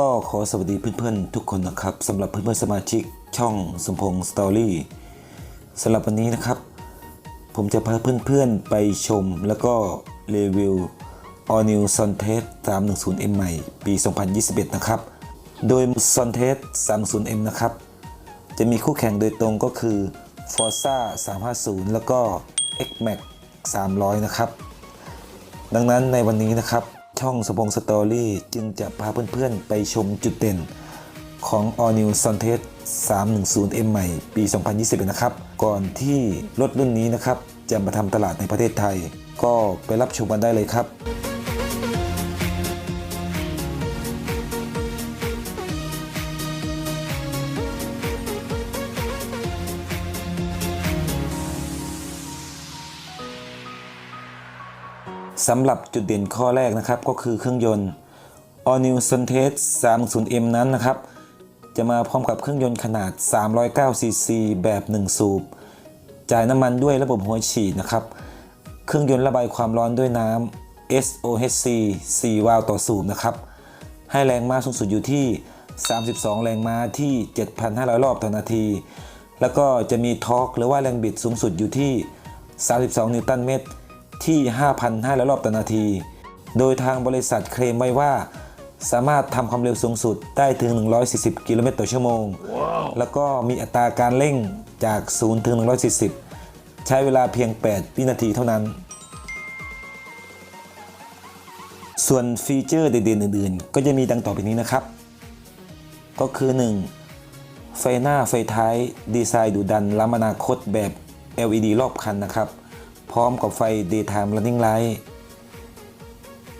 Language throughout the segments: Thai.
ก็ขอสวัสดีเพื่อนๆ ทุกคนนะครับสำหรับเพื่อนๆสมาชิกช่องสมพงษ์สตอรี่สำหรับวันนี้นะครับ ผมจะพาเพื่อนๆไปชมแล้วก็รีวิว All New s o n t e s 310M ใหม่ ปี 2021 นะครับ โดย s o n t e s 310M นะครับ จะมีคู่แข่งโดยตรงก็คือ Forza 350 แล้วก็ X-Max 300 นะครับ ดังนั้นในวันนี้นะครับ ช่องสมงสตอรี่จึงจะพาเพื่อนๆ ไปชมจุดเด่น ของ All New s o n t e s 310M ใหม่ปี 2021 นะครับ ก่อนที่รถรุ่นนี้นะครับ จะมาทำตลาดในประเทศไทย ก็ไปรับชมกันได้เลยครับ สำหรับจุดเด่นข้อแรกนะครับก็คือเครื่องยนต์ All New s o n t e s 30M นั้นนะครับ จะมาพร้อมกับเครื่องยนต์ขนาด 309 cc แบบ 1 สูบ จ่ายน้ำมันด้วยระบบหัวฉีดนะครับ เครื่องยนต์ระบายความร้อนด้วยน้ำ SOHC 4 วาล์วต่อสูบนะครับ ให้แรงม้าสูงสุดอยู่ที่ 32 แรงม้าที่ 7,500 รอบต่อนาที แล้วก็จะมีทอร์กหรือว่าแรงบิดสูงสุดอยู่ที่ 32 นิวตันเมตร ที่ 5,500 รอบต่อนาที โดยทางบริษัทเคลมไว้ว่า สามารถทำความเร็วสูงสุดได้ถึง 140 กิโลเมตรต่อชั่วโมง แล้วก็มีอัตราการเร่งจาก 0 ถึง 140 ใช้เวลาเพียง 8 วินาทีเท่านั้น ส่วนฟีเจอร์เด่นๆอื่นๆ ก็จะมีดังต่อไปนี้นะครับ ก็คือ 1. ไฟหน้าไฟท้ายดีไซน์ดุดันล้ำอนาคตแบบ LED รอบคันนะครับ พร้อมกับไฟ Daytime Running Light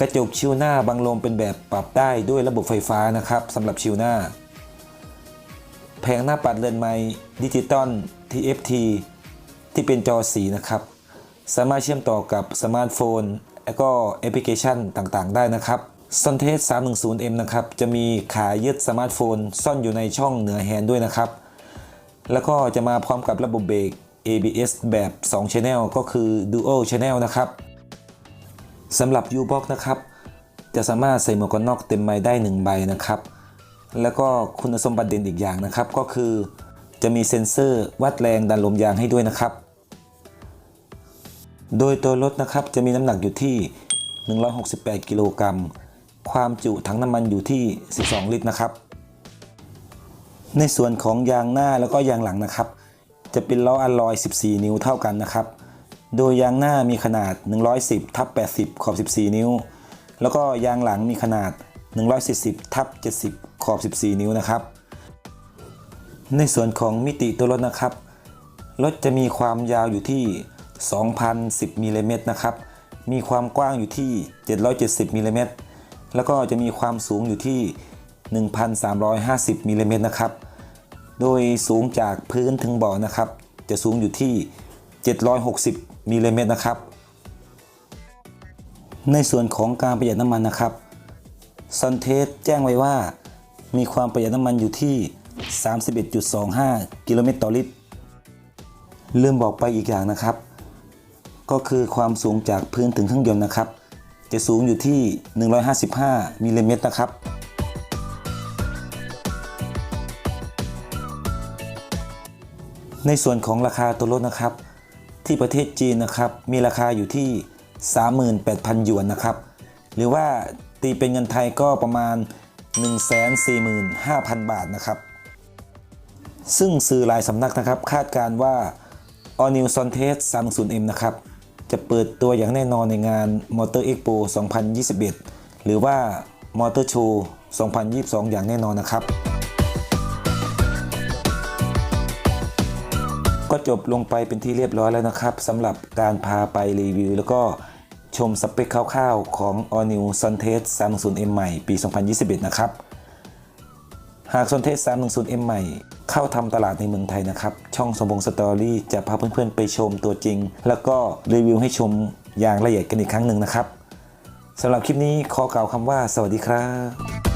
กระจกชิวหน้าบังลมเป็นแบบปรับได้ด้วยระบบไฟฟ้านะครับสำหรับชิวหน้า แผงหน้าปัดเรือนไม้ดิจิตอล TFT ที่เป็นจอสีนะครับ สามารถเชื่อมต่อกับสมาร์ทโฟน และก็แอปพลิเคชันต่างๆ ได้นะครับ s o n t e s 310M นะครับ จะมีขายึดสมาร์ทโฟน ซ่อนอยู่ในช่องเหนือแฮนด์ด้วยนะครับ แล้วก็จะมาพร้อมกับระบบเบรก ABS แบบ2 Channel ก็คือ Dual Channel นะครับสำหรับ U-Box นะครับ จะสามารถใส่หมวกกันน็อกเต็มใบได้ 1 ใบนะครับ แล้วก็คุณสมบัติเด่นอีกอย่างนะครับ ก็คือจะมีเซ็นเซอร์วัดแรงดันลมยางให้ด้วยนะครับ โดยตัวรถนะครับจะมีน้ำหนักอยู่ที่ 168 กิโลกรัม ความจุถังน้ำมันอยู่ที่ 12 ลิตรนะครับ ในส่วนของยางหน้าแล้วก็ยางหลังนะครับ จะเป็นล้ออัลลอย 14 นิ้วเท่ากันนะครับ โดยยางหน้ามีขนาด 110ทับ80 ขอบ 14 นิ้ว แล้วก็ยางหลังมีขนาด 140ทับ70 ขอบ 14 นิ้วนะครับ ในส่วนของมิติตัวรถนะครับ รถจะมีความยาวอยู่ที่ 2,010มิลลิเมตรนะครับ มีความกว้างอยู่ที่ 770มิลลิเมตรแล้วก็จะมีความสูงอยู่ที่ 1,350มิลลิเมตรนะครับ โดยสูงจากพื้นถึงบาะนะครับ จะสูงอยู่ที่ 760มิลลิเมตรนะครับ ในส่วนของการประหยัดน้ำมันนะครับซันเทสแจ้งไว้ว่า มีความประหยัดน้ำมันอยู่ที่ 31.25 กิโลเมตรต่อลิตรลืมบอกไปอีกอย่างนะครับ ก็คือความสูงจากพื้นถึงเครื่องยนต์นะครับ จะสูงอยู่ที่ 155มิลลิเมตรนะครับ ในส่วนของราคาตัวรถนะครับ ที่ประเทศจีนนะครับ มีราคาอยู่ที่ 38,000 หยวนนะครับ หรือว่าตีเป็นเงินไทยก็ประมาณ 145,000 บาทนะครับ ซึ่งสื่อหลายสำนักนะครับ คาดการว่า All New s o n t e s 310M นะครับ จะเปิดตัวอย่างแน่นอนในงาน Motor Expo 2021 หรือว่า Motor Show 2022 อย่างแน่นอนนะครับ ก็จบลงไปเป็นที่เรียบร้อยแล้วนะครับสำหรับการพาไปรีวิว แล้วก็ชมสเปคคร่าวๆของ All New s o n t e s 310M ใหม่ปี 2021 นะครับ หาก s o n t e s 310M ใหม่ เข้าทำตลาดในเมืองไทยนะครับ ช่องสมบงสตอรี่จะพาเพื่อนๆ ไปชมตัวจริง แล้วก็รีวิวให้ชมอย่างละเอียดกันอีกครั้งหนึ่งนะครับสำหรับคลิปนี้ขอกล่าวคำว่าสวัสดีครับ